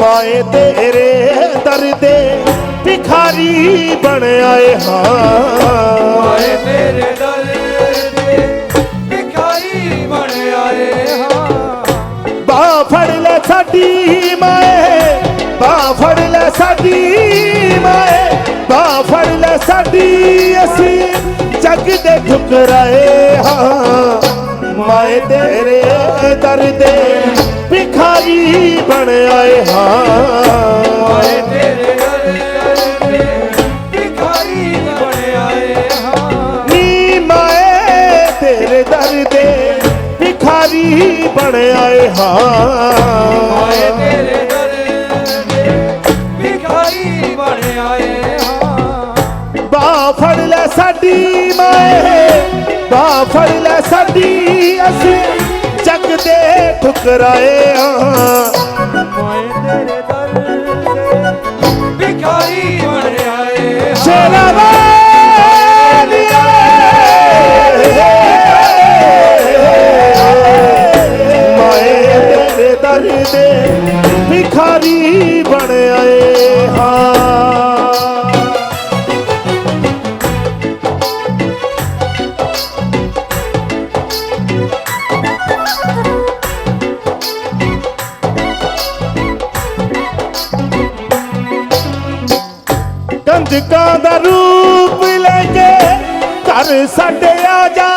ਮਾਏ ਤੇਰੇ ਦਰਦੇ ਭਿਖਾਰੀ ਬਣ ਆਏ ਹਾਂ। ਆਏ ਤੇਰੇ ਦਰ ਦੇ ਭਿਖਾਰੀ ਬਣ ਆਏ ਹਾਂ। ਬਾ ਫੜ ਲੈ ਸਾਡੀ ਮਾਏ ਬਾ ਫੜ ਲੈ ਸਾਡੀ ਮਾਏ ਬਾ ਫੜ ਲੈ ਸਾਡੀ ਅਸੀਂ ਜੱਗ ਦੇ ਠੁਕਰਾਏ ਹਾਂ। ਮਾਏ ਤੇਰੇ ਦਰ ਦੇ ਬਣ ਆਏ ਹਾਂ। ਆਏ ਤੇਰੇ ਦਰ ਭਿਖਾਰੀ ਬਣ ਆਏ ਹਾਂ। ਨੀ ਮਾਏ ਤੇਰੇ ਦਰ ਦੇ ਭਿਖਾਰੀ ਬਣ ਆਏ ਹਾਂ। ਆਏ ਤੇਰੇ ਦਰ ਭਿਖਾਰੀ ਬਣ ਆਏ ਹਾਂ। ਬਾ ਫੜ ਲੈ ਸਾਡੀ ਮਾਏ ਬਾ ਫੜ ਲੈ ਸਾਡੀ ਅਸੀਂ ਜੱਗ ਦੇ ਠੁਕਰਾਏ ਹਾਂ ਆਏ ਕੰਜਕਾਂ ਦਾ ਰੂਪ ਲੈ ਕੇ ਘਰ ਸਾਡੇ ਆ ਜਾ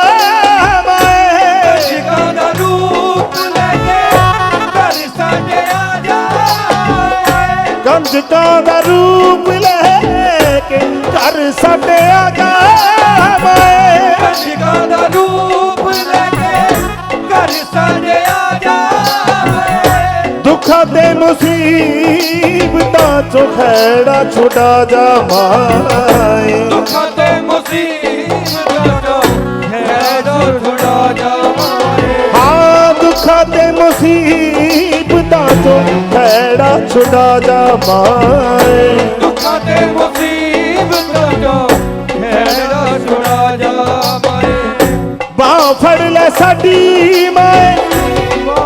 ਮਾਏ ਸ਼ਿਕਾਂ ਦਾ ਰੂਪ ਲੈ ਕੇ ਘਰ ਸਾਡੇ ਆ ਜਾਏ ਕੰਜਕਾਂ ਦਾ ਰੂਪ ਲੈ ਕੇ ਘਰ ਸਾਡੇ ਆ ਜਾ ਮਾਏ ਮੁਸੀਬਤਾਂ ਚੋਂ ਖੈੜਾ ਛੁਡਾ ਜਾ ਮਾਏ। ਦੁੱਖਾਂ ਤੇ ਮੁਸੀਬਤਾਂ ਤੋਂ ਖੈਰੋ ਛੁਡਾ ਜਾਵਾਏ ਹਾਂ ਦੁੱਖਾਂ ਤੇ ਮੁਸੀਬਤਾਂ ਚੋਂ ਖੈੜਾ ਛੁਡਾ ਜਾ ਮਾਏ। ਦੁੱਖਾਂ ਤੇ ਮੁਸੀਬਤਾਂ ਛੁਡਾ ਜਾਵਾਏ ਬਾਹ ਫੜ ਲੈ ਸਾਡੀ ਮਾਏ।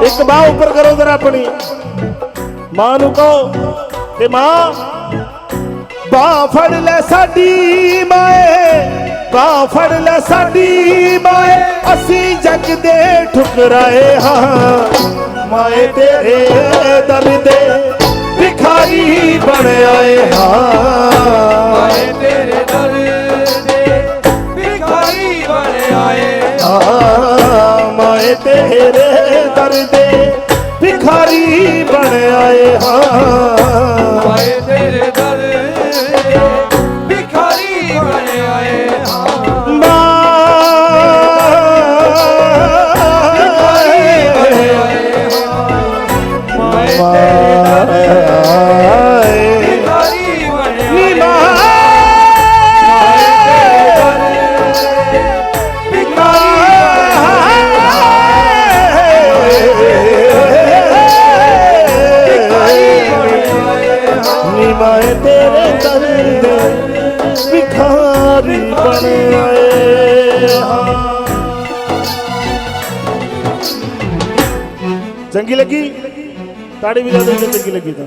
ਇੱਕ ਬਾਹ ਉੱਪਰ ਕਰੋ ਜ਼ਰਾ ਆਪਣੀ। ਮਾਂ ਨੂੰ ਕਹੋ ਤੇ ਮਾਂ ਬਾਹ ਫੜ ਲੈ ਸਾਡੀ ਮਾਏ ਬਾਹ ਫੜ ਲੈ ਸਾਡੀ ਮਾਏ ਅਸੀਂ ਜੱਗ ਦੇ ਠੁਕਰਾਏ ਹਾਂ। ਮਾਏ ਤੇਰੇ ਦਰ ਦੇ ਭਿਖਾਰੀ ਬਣ ਆਏ ਹਾਂ। ਆਏ ਤੇਰੇ ਦਰ ਦੇ ਭਿਖਾਰੀ ਬਣ ਆਏ ਆ ਮਾਏ ਤੇਰੇ ਦਰ ਭਿਖਾਰੀ ਬਣ ਆਏ ਹਾਂ। ਨਿਮਾਏ ਤੇਰੇ ਦਰ ਦੇ ਭਿਖਾਰੀ ਬਣ ਆਏ। ਚੰਗੀ ਲੱਗੀ? ਤਾੜੀ ਵੀ ਲਾ ਦੇ ਚੰਗੀ ਲੱਗੀ ਤਾਂ।